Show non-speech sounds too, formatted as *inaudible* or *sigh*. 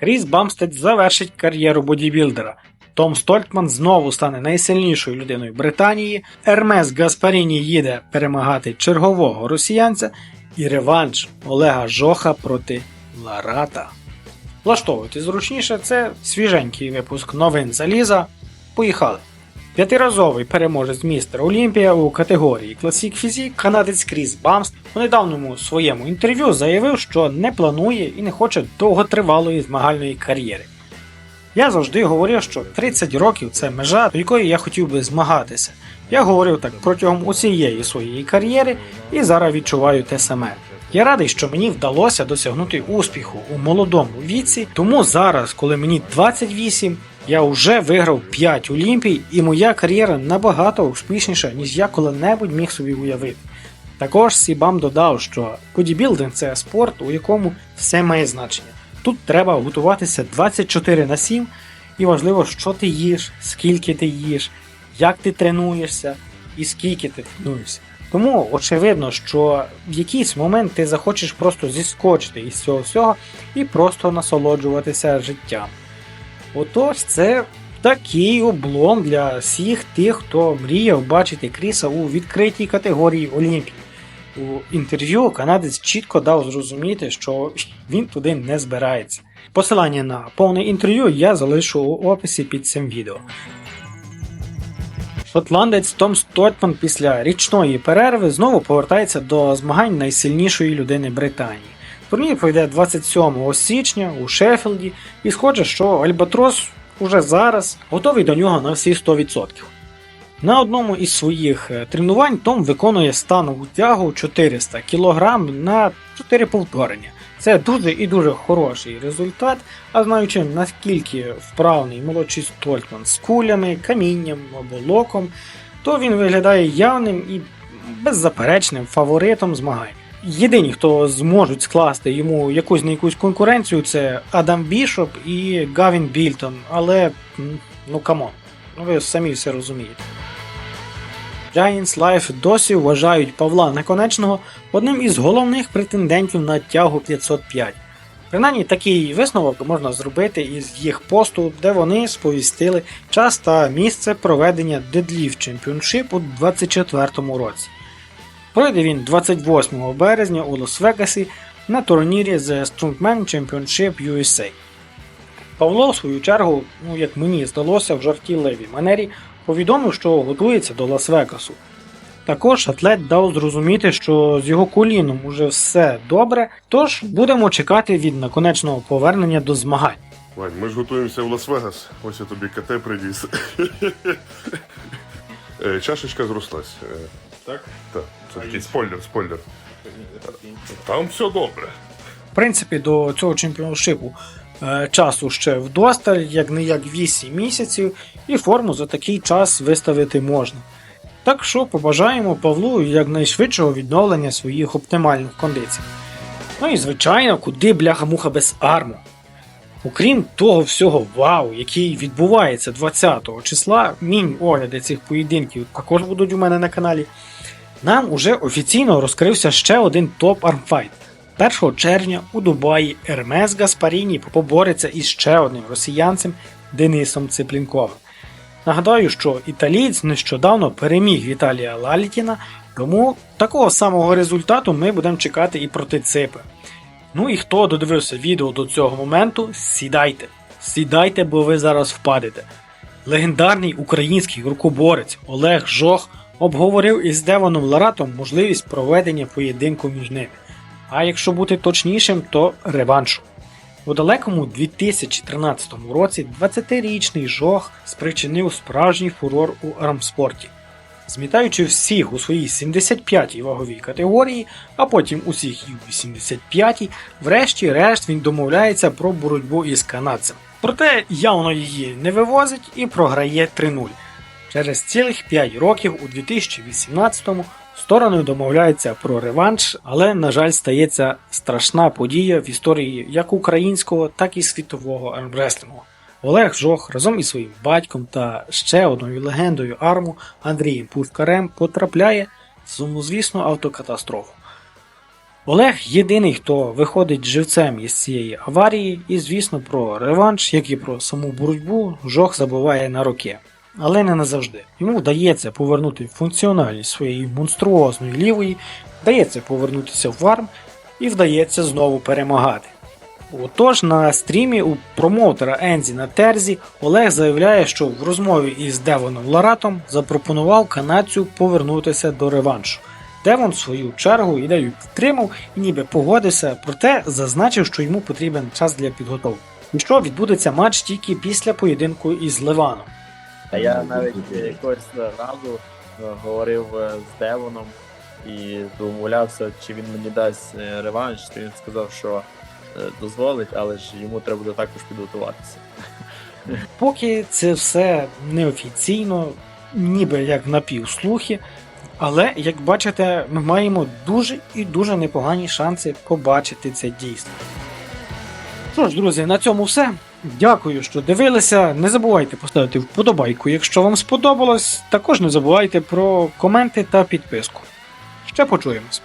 Кріс Бамстед завершить кар'єру бодібілдера. Том Стольтман знову стане найсильнішою людиною Британії. Ермес Гаспаріні їде перемагати чергового росіянця і реванш Олега Жоха проти Ларата. Влаштовуйте зручніше, це свіженький випуск новин заліза. Поїхали! П'ятиразовий переможець містер Олімпія у категорії Classic Physique канадець Кріс Бамс у недавньому своєму інтерв'ю заявив, що не планує і не хоче довготривалої змагальної кар'єри. Я завжди говорив, що 30 років це межа, до якої я хотів би змагатися. Я говорив так протягом усієї своєї кар'єри і зараз відчуваю те саме. Я радий, що мені вдалося досягнути успіху у молодому віці, тому зараз, коли мені 28, я вже виграв 5 Олімпій, і моя кар'єра набагато успішніша, ніж я коли-небудь міг собі уявити. Також Сібам додав, що бодібілдинг це спорт, у якому все має значення. Тут треба готуватися 24 на 7, і важливо, що ти їш, скільки ти їш, як ти тренуєшся і скільки ти тренуєшся. Тому очевидно, що в якийсь момент ти захочеш просто зіскочити із цього всього і просто насолоджуватися життям. Отож, це такий облом для всіх тих, хто мріяв бачити Кріса у відкритій категорії Олімпії. У інтерв'ю канадець чітко дав зрозуміти, що він туди не збирається. Посилання на повне інтерв'ю я залишу у описі під цим відео. Шотландець Том Стотман після річної перерви знову повертається до змагань найсильнішої людини Британії. Турнір пройде 27 січня у Шеффілді, і схоже, що Альбатрос уже зараз готовий до нього на всі 100%. На одному із своїх е, тренувань Том виконує станову тягу 400 кг на 4 повторення. Це дуже і дуже хороший результат, а знаючи наскільки вправний молодший Стольтман з кулями, камінням або локом, то він виглядає явним і беззаперечним фаворитом змагань. Єдині, хто зможуть скласти йому якусь на якусь конкуренцію, це Адам Бішоп і Гавін Більтон. Але ну камон, ну ви самі все розумієте. Giants Life досі вважають Павла Наконечного одним із головних претендентів на тягу 505. Принаймні такий висновок можна зробити із їх посту, де вони сповістили час та місце проведення Deadlift Championship у 2024 році. Пройде він 28 березня у Лас-Вегасі на турнірі The Strongman Championship USA. Павло, в свою чергу, ну як мені здалося, в жартівливій манері повідомив, що готується до Лас-Вегасу. Також атлет дав зрозуміти, що з його коліном уже все добре, тож будемо чекати від наконечного повернення до змагань. Вань, ми ж готуємося в Лас-Вегас. Ось я тобі КТ привіз. *laughs* Е, Чашечка зрослась. Так? Так, це такий спойлер, спойлер. Там все добре. В принципі, до цього чемпіоншипу е, часу ще вдосталь, як не як 8 місяців, і форму за такий час виставити можна. Так що побажаємо Павлу якнайшвидшого відновлення своїх оптимальних кондицій. Ну і звичайно, куди бляха-муха без арму. Окрім того всього вау, який відбувається 20 числа, мінь-огляди цих поєдинків також будуть у мене на каналі. Нам уже офіційно розкрився ще один топ армфайт. 1 червня у Дубаї Ермес Гаспаріні побореться із ще одним росіянцем Денисом Циплінковим. Нагадаю, що італієць нещодавно переміг Віталія Лалітіна, тому такого самого результату ми будемо чекати і проти Ципи. Ну і хто додивився відео до цього моменту, сідайте. Сідайте, бо ви зараз впадете. Легендарний український рукоборець Олег Жох обговорив із Девоном Ларатом можливість проведення поєдинку між ними. А якщо бути точнішим, то реваншу. У далекому 2013 році 20-річний Жох спричинив справжній фурор у армспорті. Змітаючи всіх у своїй 75-й ваговій категорії, а потім усіх і у 85-й, врешті-решт він домовляється про боротьбу із канадцем. Проте явно її не вивозить і програє 3-0. Через цілих 5 років у 2018-му сторони домовляються про реванш, але, на жаль, стається страшна подія в історії як українського, так і світового армреслінгу. Олег Жох разом із своїм батьком та ще одною легендою арму Андрієм Пушкарем потрапляє в сумнозвісну автокатастрофу. Олег єдиний, хто виходить живцем із цієї аварії, і, звісно, про реванш, як і про саму боротьбу, жох забуває на роки. Але не назавжди. Йому вдається повернути функціональність своєї монструозної лівої, вдається повернутися в арм і вдається знову перемагати. Отож, на стрімі у промоутера Ензі на Терзі Олег заявляє, що в розмові із Девоном Ларатом запропонував канадцю повернутися до реваншу. Девон, в свою чергу, ідею підтримав і ніби погодився, проте зазначив, що йому потрібен час для підготовки. І що відбудеться матч тільки після поєдинку із Ливаном. А я навіть е, якогось разу е, говорив е, з Девоном і домовлявся, чи він мені дасть реванш, то він сказав, що дозволить, але ж йому треба буде також підготуватися. Поки це все неофіційно, ніби як напівслухи, але як бачите, ми маємо дуже і дуже непогані шанси побачити це дійсно. Що ж, друзі, на цьому все. Дякую, що дивилися. Не забувайте поставити вподобайку, якщо вам сподобалось. Також не забувайте про коменти та підписку. Ще почуємось.